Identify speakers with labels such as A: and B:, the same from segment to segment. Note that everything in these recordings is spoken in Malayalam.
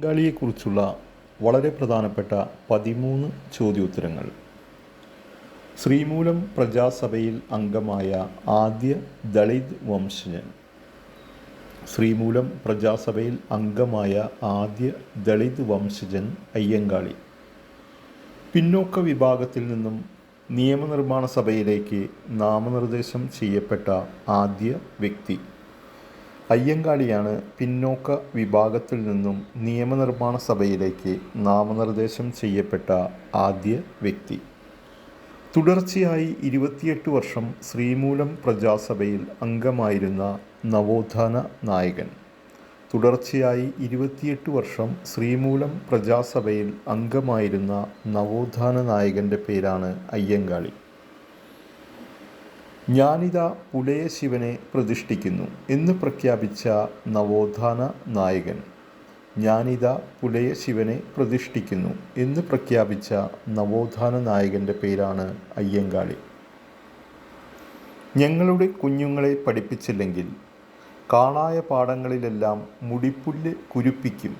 A: ബംഗാളിയെക്കുറിച്ചുള്ള വളരെ പ്രധാനപ്പെട്ട പതിമൂന്ന് ചോദ്യോത്തരങ്ങൾ. ശ്രീമൂലം പ്രജാസഭയിൽ അംഗമായ ആദ്യ ദളിത് വംശജൻ. ശ്രീമൂലം പ്രജാസഭയിൽ അംഗമായ ആദ്യ ദളിത് വംശജൻ അയ്യങ്കാളി. പിന്നോക്ക വിഭാഗത്തിൽ നിന്നും നിയമനിർമ്മാണ സഭയിലേക്ക് നാമനിർദ്ദേശം ചെയ്യപ്പെട്ട ആദ്യ വ്യക്തി. അയ്യങ്കാളിയാണ് പിന്നോക്ക വിഭാഗത്തിൽ നിന്നും നിയമനിർമ്മാണ സഭയിലേക്ക് നാമനിർദ്ദേശം ചെയ്യപ്പെട്ട ആദ്യ വ്യക്തി. തുടർച്ചയായി ഇരുപത്തിയെട്ട് വർഷം ശ്രീമൂലം പ്രജാസഭയിൽ അംഗമായിരുന്ന നവോത്ഥാന നായകൻ. തുടർച്ചയായി ഇരുപത്തിയെട്ട് വർഷം ശ്രീമൂലം പ്രജാസഭയിൽ അംഗമായിരുന്ന നവോത്ഥാന നായകന്റെ പേരാണ് അയ്യങ്കാളി. ഞാനിതാ പുലയ ശിവനെ പ്രതിഷ്ഠിക്കുന്നു എന്ന് പ്രഖ്യാപിച്ച നവോത്ഥാന നായകൻ. ഞാനിതാ പുലയ ശിവനെ പ്രതിഷ്ഠിക്കുന്നു എന്ന് പ്രഖ്യാപിച്ച നവോത്ഥാന നായകന്റെ പേരാണ് അയ്യങ്കാളി. ഞങ്ങളുടെ കുഞ്ഞുങ്ങളെ പഠിപ്പിച്ചില്ലെങ്കിൽ കാണായ പാഠങ്ങളിലെല്ലാം മുടിപ്പുല്ല് കുരുപ്പിക്കും.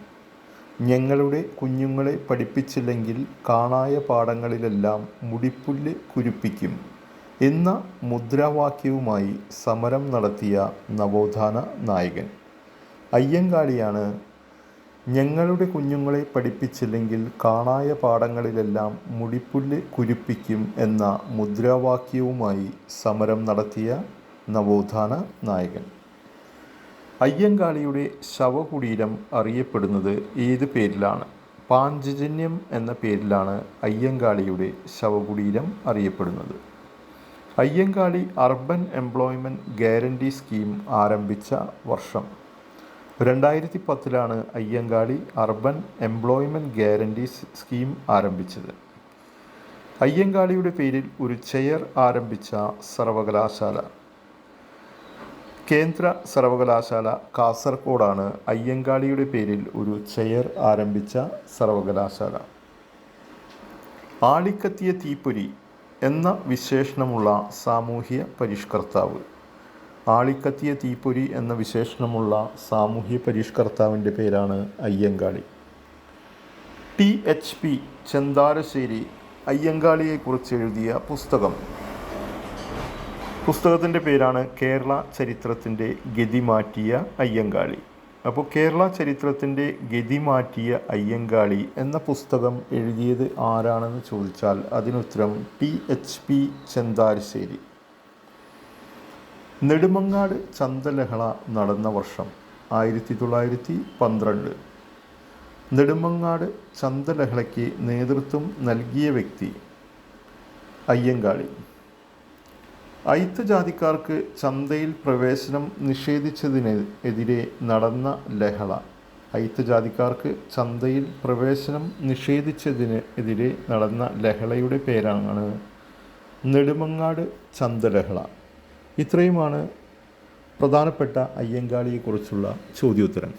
A: ഞങ്ങളുടെ കുഞ്ഞുങ്ങളെ പഠിപ്പിച്ചില്ലെങ്കിൽ കാണായ പാഠങ്ങളിലെല്ലാം മുടിപ്പുല്ല് കുരുപ്പിക്കും. എന്ന മുദ്രാവാക്യവുമായി സമരം നടത്തിയ നവോത്ഥാന നായകൻ. അയ്യങ്കാളിയാണ് ഞങ്ങളുടെ കുഞ്ഞുങ്ങളെ പഠിപ്പിച്ചില്ലെങ്കിൽ കാണായ പാഠങ്ങളിലെല്ലാം മുടിപ്പുല്ല് കുരുപ്പിക്കും എന്ന മുദ്രാവാക്യവുമായി സമരം നടത്തിയ നവോത്ഥാന നായകൻ. അയ്യങ്കാളിയുടെ ശവകുടീരം അറിയപ്പെടുന്നത് ഏത് പേരിലാണ്? പാഞ്ചജന്യം എന്ന പേരിലാണ് അയ്യങ്കാളിയുടെ ശവകുടീരം അറിയപ്പെടുന്നത്. Ayyankali urban employment guarantee scheme ആരംഭിച്ച വർഷം. രണ്ടായിരത്തി പത്തിലാണ് Ayyankali urban employment guarantee scheme ആരംഭിച്ചത്. അയ്യങ്കാളിയുടെ പേരിൽ ഒരു ചെയർ ആരംഭിച്ച സർവകലാശാല. കേന്ദ്ര സർവകലാശാല കാസർഗോഡാണ് അയ്യങ്കാളിയുടെ പേരിൽ ഒരു ചെയർ ആരംഭിച്ച സർവകലാശാല. ആളിക്കത്തിയ തീപ്പൊരി എന്ന വിശേഷണമുള്ള സാമൂഹ്യ പരിഷ്കർത്താവ്. ആളിക്കത്തിയ തീപ്പൊരി എന്ന വിശേഷണമുള്ള സാമൂഹ്യ പരിഷ്കർത്താവിന്റെ പേരാണ് Ayyankali. T. H. P. Chentharassery അയ്യങ്കാളിയെക്കുറിച്ച് എഴുതിയ പുസ്തകം. പുസ്തകത്തിന്റെ പേരാണ് കേരള ചരിത്രത്തിന്റെ ഗതി മാറ്റിയ അയ്യങ്കാളി. അപ്പോൾ കേരള ചരിത്രത്തിന്റെ ഗതി മാറ്റിയ അയ്യങ്കാളി എന്ന പുസ്തകം എഴുതിയത് ആരാണെന്ന് ചോദിച്ചാൽ അതിനുത്തരം T. H. P. Chentharassery. Nedumangad ചന്തലഹള നടന്ന വർഷം ആയിരത്തി തൊള്ളായിരത്തി പന്ത്രണ്ട്. നെടുമങ്ങാട് ചന്തലഹളയ്ക്ക് നേതൃത്വം നൽകിയ വ്യക്തി അയ്യങ്കാളി. അയിത്ത ജാതിക്കാർക്ക് ചന്തയിൽ പ്രവേശനം നിഷേധിച്ചതിനെതിരെ നടന്ന ലഹള. അയിത്ത ജാതിക്കാർക്ക് ചന്തയിൽ പ്രവേശനം നിഷേധിച്ചതിന് എതിരെ നടന്ന ലഹളയുടെ പേരാണ് നെടുമങ്ങാട് ചന്തലഹള. ഇത്രയുമാണ് പ്രധാനപ്പെട്ട അയ്യങ്കാളിയെക്കുറിച്ചുള്ള ചോദ്യോത്തരം.